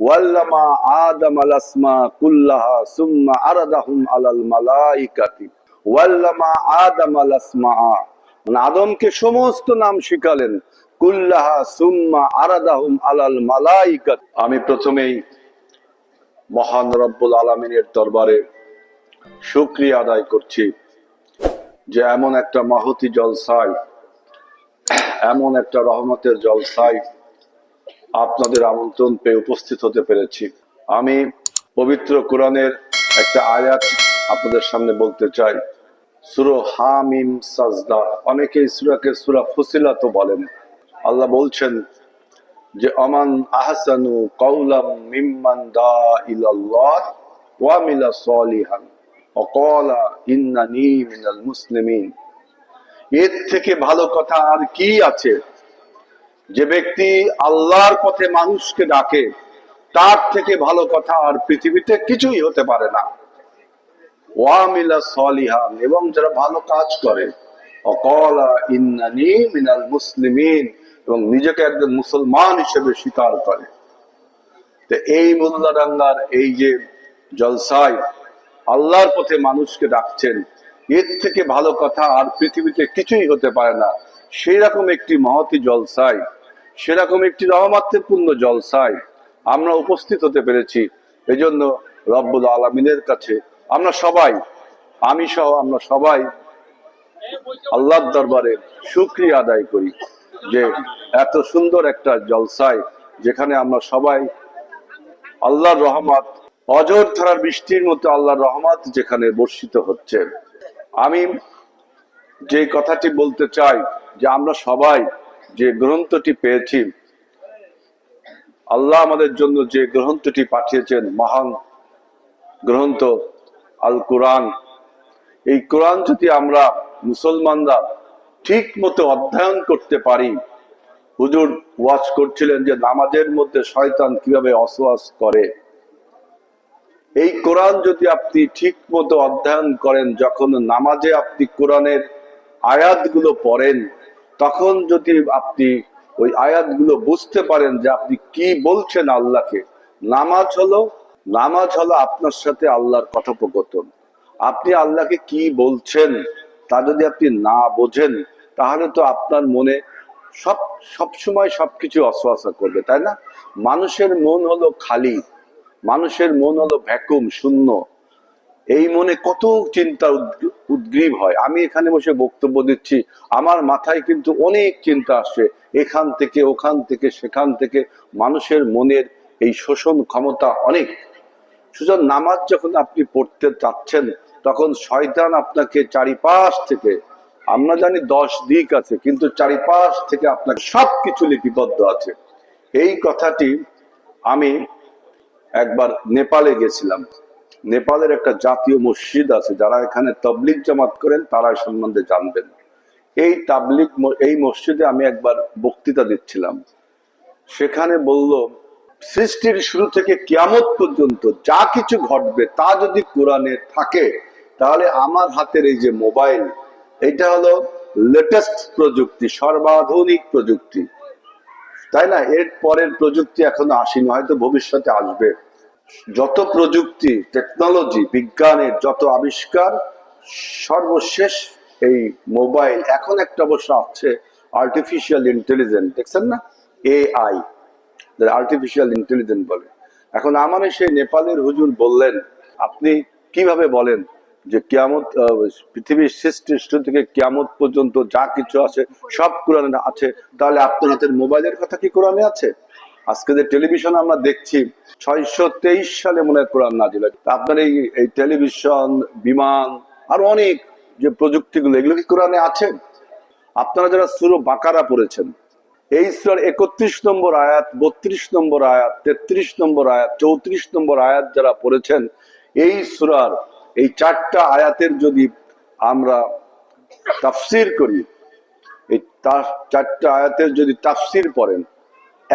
ওয়াল্লামা আদম আল আসমা কুল্লাহা সুম্মা আরাদাহুম আলাল মালাইকাতি। ওয়াল্লামা আদম আল আসমা। মানে আদমকে সমস্ত নাম শিখালেন। কুল্লাহা সুম্মা আরাদাহুম আলাল মালাইকাত। আমি প্রথমেই মহান রব্বুল আলমিনের দরবারে শুক্রিয়া আদায় করছি যে এমন একটা মাহতি জলসায়, এমন একটা রহমতের জলসায় আপনাদের আমন্ত্রণ পেয়ে উপস্থিত হতে পেরেছি। আমি পবিত্র কোরআনের একটা আয়াত আপনাদের সামনে বলতে চাই। সুরো হামিম সাজদা অনেকে সুরাকে সুরা ফুসিলা তো বলেন। আল্লাহ বলছেন যে, অমান আহসানু কৌলাম মিম্মান দা ইলাল্লাহ ওয়া মিলা সলিহান অকলা ইন্নানি মিনাল মুসলিমিন। এর থেকে ভালো কথা আর কি আছে? যে ব্যক্তি আল্লাহর পথে মানুষকে ডাকে, তার থেকে ভালো কথা আর পৃথিবীতে কিছুই হতে পারে না। ওয়ামিলা সলিহান, এবং যারা ভালো কাজ করে, অকলা ইন্নানি মিনাল মুসলিমিন, এবং নিজেকে একজন মুসলমান হিসেবে স্বীকার করে। তো এই মোল্লাডাঙ্গার এই যে জলসায় আল্লাহর পথে মানুষকে ডাকছেন, এর থেকে ভালো কথা আর পৃথিবীতে কিছুই হতে পারে না। সেই রকম একটি মহতি জলসায় সেরকম একটি রহমাত্রপূর্ণ জলসায় আমরা উপস্থিত হতে পেরেছি। এজন্য রব্বুল আলমিনের কাছে আমরা সবাই, আমি সহ আমরা সবাই আল্লাহর দরবারে সুক্রিয়া আদায় করি যে এত সুন্দর একটা জলসায় যেখানে আমরা সবাই আল্লাহর রহমত, অজর ধারার বৃষ্টির মতো আল্লাহর রহমত যেখানে বর্ষিত হচ্ছে। আমি যে কথাটি বলতে চাই যে আমরা সবাই যে গ্রন্থটি পেয়েছি, আল্লাহ আমাদের জন্য যে গ্রন্থটি পাঠিয়েছেন মহান গ্রন্থ, আল কোরআন। এই কোরআন যদি আমরা মুসলমানরা ঠিক মতো অধ্যয়ন করতে পারি, হুজুর ওয়াজ করছিলেন যে নামাজের মধ্যে শয়তান কীভাবে অসওয়াস করে। এই কোরআন যদি আপনি ঠিক মতো অধ্যয়ন করেন, যখন নামাজে আপনি কোরআনের আয়াতগুলো পড়েন তখন যদি আপনি ওই আয়াতগুলো বুঝতে পারেন যে আপনি কি বলছেন আল্লাহকে, নামাজ হলো নামাজ হলো আপনার সাথে আল্লাহর কথোপকথন। আপনি আল্লাহকে কি বলছেন তা যদি আপনি না বোঝেন, তাহলে তো আপনার মনে সব সব সময় সবকিছু অসোয়াশা করবে, তাই না? মানুষের মন হলো খালি, মানুষের মন হলো ভ্যাকুম, শূন্য। এই মনে কত চিন্তা উদ্গ- উদ্গ্রীব হয়। আমি এখানে বসে বক্তব্য দিচ্ছি। আমার মাথায় কিন্তু অনেক চিন্তা আসে। এখান থেকে, ওখান থেকে, সেখান থেকে মানুষের মনের এই শোষণ ক্ষমতা অনেক। সুতরাং নামাজ যখন আপনি পড়তে চাচ্ছেন, তখন শয়তান আপনাকে চারিপাশ থেকে, আমরা জানি দশ দিক আছে, কিন্তু চারিপাশ থেকে আপনার সবকিছু লিপিবদ্ধ আছে। এই কথাটি আমি একবার নেপালে গেছিলাম। নেপালের একটা জাতীয় মসজিদ আছে, যারা এখানে তবলিক জামাত করেন তারা সম্বন্ধে জানবেন। এই তাবলিক এই মসজিদে আমি একবার বক্তৃতা দিচ্ছিলাম। সেখানে বলল, সৃষ্টির শুরু থেকে কিয়ামত পর্যন্ত যা কিছু ঘটবে তা যদি কোরআনে থাকে, তাহলে আমার হাতের এই যে মোবাইল, এটা হলো লেটেস্ট প্রযুক্তি, সর্বাধুনিক প্রযুক্তি। তাই না? এর পরের প্রযুক্তি এখনও আসেনি, হয়তো ভবিষ্যতে আসবে। যত প্রযুক্তি টেকনোলজি বিজ্ঞানের যত আবিষ্কার, সর্বশেষ এই মোবাইল, এখন একটা অবশ্য আছে আর্টিফিশিয়াল ইন্টেলিজেন্স দেখছেন না? এআই আর্টিফিশিয়াল ইন্টেলিজেন্স বলে। এখন আমার সেই নেপালের হুজুর বললেন, আপনি কীভাবে বলেন যে কিয়ামত পৃথিবীর সৃষ্টির শুরু থেকে কিয়ামত পর্যন্ত যা কিছু আছে, সব কোরআনে আছে, তাহলে আপনার হাতের মোবাইলের কথা কি কোরআনে আছে? আজকে যে টেলিভিশন আমরা দেখছি, ছয়শো তেইশ সালে মনে হয় কোরআন নাজিল আপনার এই এই টেলিভিশন বিমান, আর অনেক যে প্রযুক্তিগুলো, এগুলো কি কোরআনে আছে? আপনারা যারা সুরো বাকারা পড়েছেন, এই সুরার একত্রিশ নম্বর আয়াত, বত্রিশ নম্বর আয়াত, তেত্রিশ নম্বর আয়াত, চৌত্রিশ নম্বর আয়াত যারা পড়েছেন, এই সুরার এই চারটা আয়াতের যদি আমরা তাফসির করি, এই চারটা আয়াতের যদি তাফসির পড়েন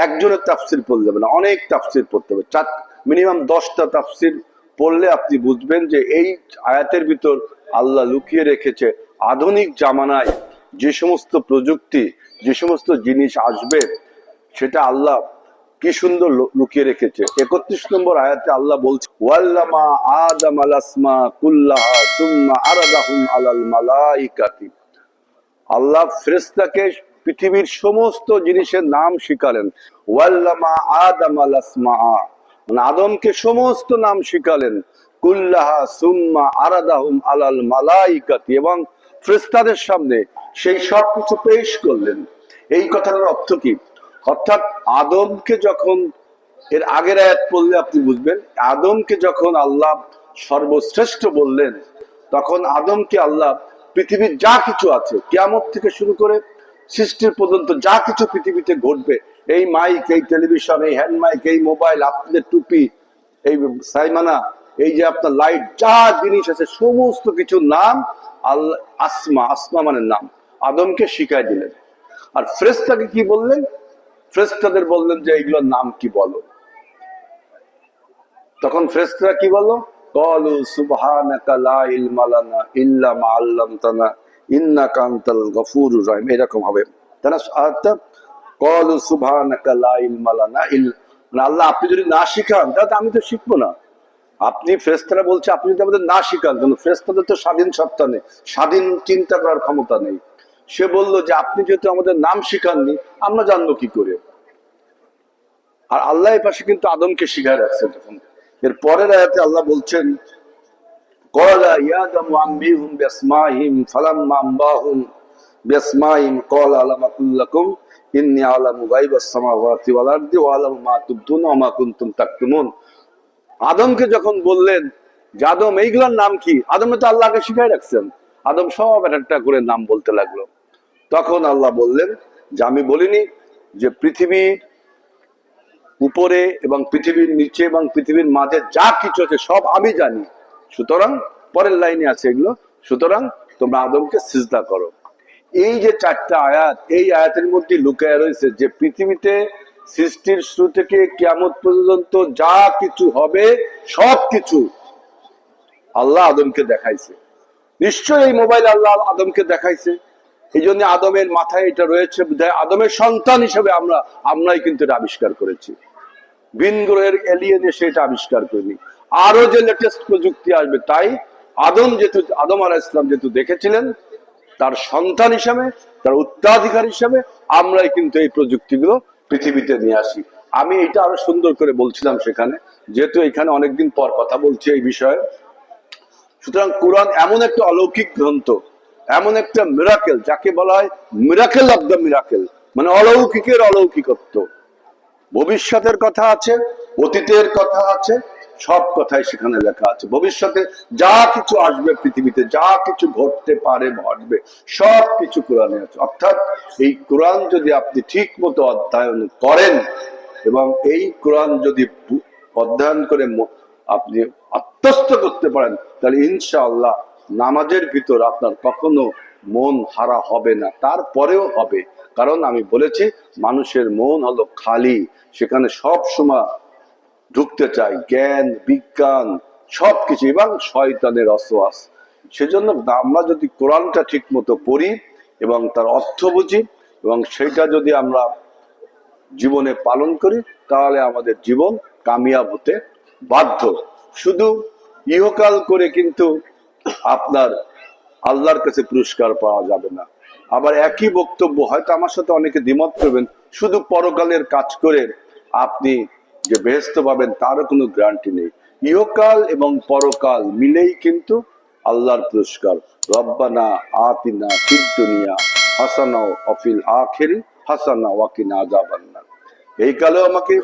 একজনের তাফসির পড়লে যাবে না, অনেক তাফসির পড়তে হবে। চার মিনিমাম দশটা তাফসির পড়লে আপনি বুঝবেন যে এই আয়াতের ভিতর আল্লাহ লুকিয়ে রেখেছে আধুনিক জামানায় যে সমস্ত প্রযুক্তি, যে সমস্ত জিনিস আসবে, সেটা আল্লাহ কি সুন্দর লুকিয়ে রেখেছে। একত্রিশ নম্বর আয়াতে আল্লাহ বলছে, ওয়াল্লামা আদম আল আসমা কুল্লাহা সুম্মা আরাদাহুম আলাল মালাইকাতি। আল্লাহ ফেরেশতাকে পৃথিবীর সমস্ত জিনিসের নাম শিখালেন। ওয়াল্লামা আদম আল মানে আদমকে সমস্ত নাম শিখালেন। কুল্লাহা সুম্মা আরাদাহুম আলাল মালাইকাতি এবং ফেরেশতাদের সামনে সেই সব কিছু পেশ করলেন। এই কথাটার অর্থ কি? অর্থাৎ আদমকে যখন এর আগের আয়াত পড়লে আপনি বুঝবেন, আদমকে যখন আল্লাহ সর্বশ্রেষ্ঠ বললেন, তখন আদমকে আল্লাহ পৃথিবীর যা কিছু আছে, কেয়ামত থেকে শুরু করে সৃষ্টির পর্যন্ত যা কিছু পৃথিবীতে ঘটবে, এই মাইক এই টেলিভিশন এই হ্যান্ড মাইক এই মোবাইল আপনাদের টুপি, এই সাইমানা, এই যে আপনার লাইট যা জিনিস আছে, সমস্ত কিছু নাম আল্লাহ আসমা আসমা মানে নাম, আদমকে শিখাই দিলেন। আর ফ্রেস্তাকে কি বললেন? ফ্রেস্তাদের বললেন যে, এইগুলোর নাম কি বলো? তখন ফ্রেস্তারা কি বলল? কলু সুবহানাকা লা ইলমা লানা ইল্লা মা আল্লামতানা ইন্নাকা আনতাল গফুরুর রহিম, এরকম হবে। মানে আল্লাহ আপনি যদি না শিখান, তাহলে আমি তো শিখব না। আপনি ফ্রেস্তারা বলছে, আপনি যদি আমাদের না শিখান, কিন্তু ফ্রেস্তাদের তো স্বাধীন সত্তা নেই, স্বাধীন চিন্তা করার ক্ষমতা নেই। সে বলল যে, আপনি যেহেতু আমাদের নাম শিখাননি, আমরা জানব কি করে? আর আল্লাহ পাশে কিন্তু আদমকে শিখায় রাখছে তখন। এর পরের আয়াতে আল্লাহ বলছেন আদমকে যখন বললেন যে, আদম, এইগুলোর নাম কি? আদমে তো আল্লাহকে শিখাই রাখছেন। আদম সব একটা করে নাম বলতে লাগল। তখন আল্লাহ বললেন যে, আমি বলিনি যে পৃথিবীর উপরে এবং পৃথিবীর নিচে এবং পৃথিবীর মাঝে যা কিছু আছে সব আমি জানি। সুতরাং, পরের লাইনে আছে এগুলো, সুতরাং তোমরা আদমকে সিজদা করো। এই যে চারটা আয়াত, এই আয়াতের মধ্যে লুকায় রয়েছে যে পৃথিবীতে সৃষ্টির শুরু থেকে কিয়ামত পর্যন্ত যা কিছু হবে, সব কিছু আল্লাহ আদমকে দেখাইছে। নিশ্চয়ই এই মোবাইল আল্লাহ আদমকে দেখাইছে। এই জন্য আদমের মাথায় এটা রয়েছে আদমের সন্তান হিসেবে আমরা, আমরাই কিন্তু এটা আবিষ্কার করেছি। ভিন গ্রহের এলিয়েন এসে এটা আবিষ্কার করিনি। আরও যে লেটেস্ট প্রযুক্তি আসবে তাই আদম যেহেতু, আদম আলাহ ইসলাম যেহেতু দেখেছিলেন, তার সন্তান হিসাবে, তার উত্তরাধিকার হিসাবে আমরাই কিন্তু এই প্রযুক্তিগুলো পৃথিবীতে নিয়ে আসি। আমি এটা আরও সুন্দর করে বলছিলাম সেখানে, যেহেতু এখানে অনেকদিন পর কথা বলছি এই বিষয়ে। সুতরাং কোরআন এমন একটা অলৌকিক গ্রন্থ, এমন একটা মিরাকেল যাকে বলা হয় মিরাকেল অব দ্য মিরাকেল মানে অলৌকিকের অলৌকিকত্ব। ভবিষ্যতের কথা আছে, অতীতের কথা আছে, সব কথাই সেখানে লেখা আছে। ভবিষ্যতে যা কিছু আসবে পৃথিবীতে, যা কিছু ঘটতে পারে, ঘটবে, সব কিছু কোরআনে আছে। অর্থাৎ এই কোরআন যদি আপনি ঠিক মতো অধ্যয়ন করেন এবং এই কোরআন যদি অধ্যয়ন করে আপনি আত্মস্থ করতে পারেন, তাহলে ইনশাআল্লাহ নামাজের ভিতর আপনার কখনো মন হারা হবে না, তারপরেও হবে। কারণ আমি বলেছি, মানুষের মন হলো খালি, সেখানে সব সময় ঢুকতে চাই, জ্ঞান, বিজ্ঞান, সবকিছু, এবং শয়তানের অসোয়াস সেজন্য আমরা যদি কোরআনটা ঠিক মতো পড়ি, এবং তার অর্থ বুঝি, এবং সেটা যদি আমরা জীবনে পালন করি, তাহলে আমাদের জীবন কামিয়াব হতে বাধ্য। শুধু ইহকাল করে কিন্তু আপনার আল্লাহর কাছে পুরস্কার পাওয়া যাবে না। আবার একই বক্তব্য, হয়তো আমার সাথে অনেকে দ্বিমত করবেন, শুধু পরকালের কাজ করে আপনি যে বেহেস্ত পাবেন, তারও কোনো গ্যারান্টি নেই। ইহকাল এবং পরকাল মিলেই কিন্তু আল্লাহর পুরস্কার। রব্বানা আতিনা ফিদ দুনিয়া হাসানা অফিল আখেরি, হাসানা ওয়াকিনা আজাবান্না এই কালেও আমাকে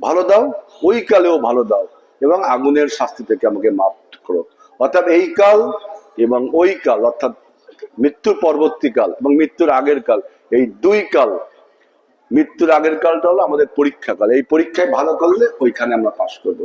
ভালো দাও, ওই কালেও ভালো দাও এবং আগুনের শাস্তি থেকে আমাকে মাফ করো। অর্থাৎ এই কাল এবং ওই কাল, অর্থাৎ মৃত্যুর পরবর্তীকাল এবং মৃত্যুর আগের কাল, এই দুই কাল, মৃত্যুর আগের কালটা হলো আমাদের পরীক্ষা কাল। এই পরীক্ষায় ভালো করলে ওইখানে আমরা পাশ করব।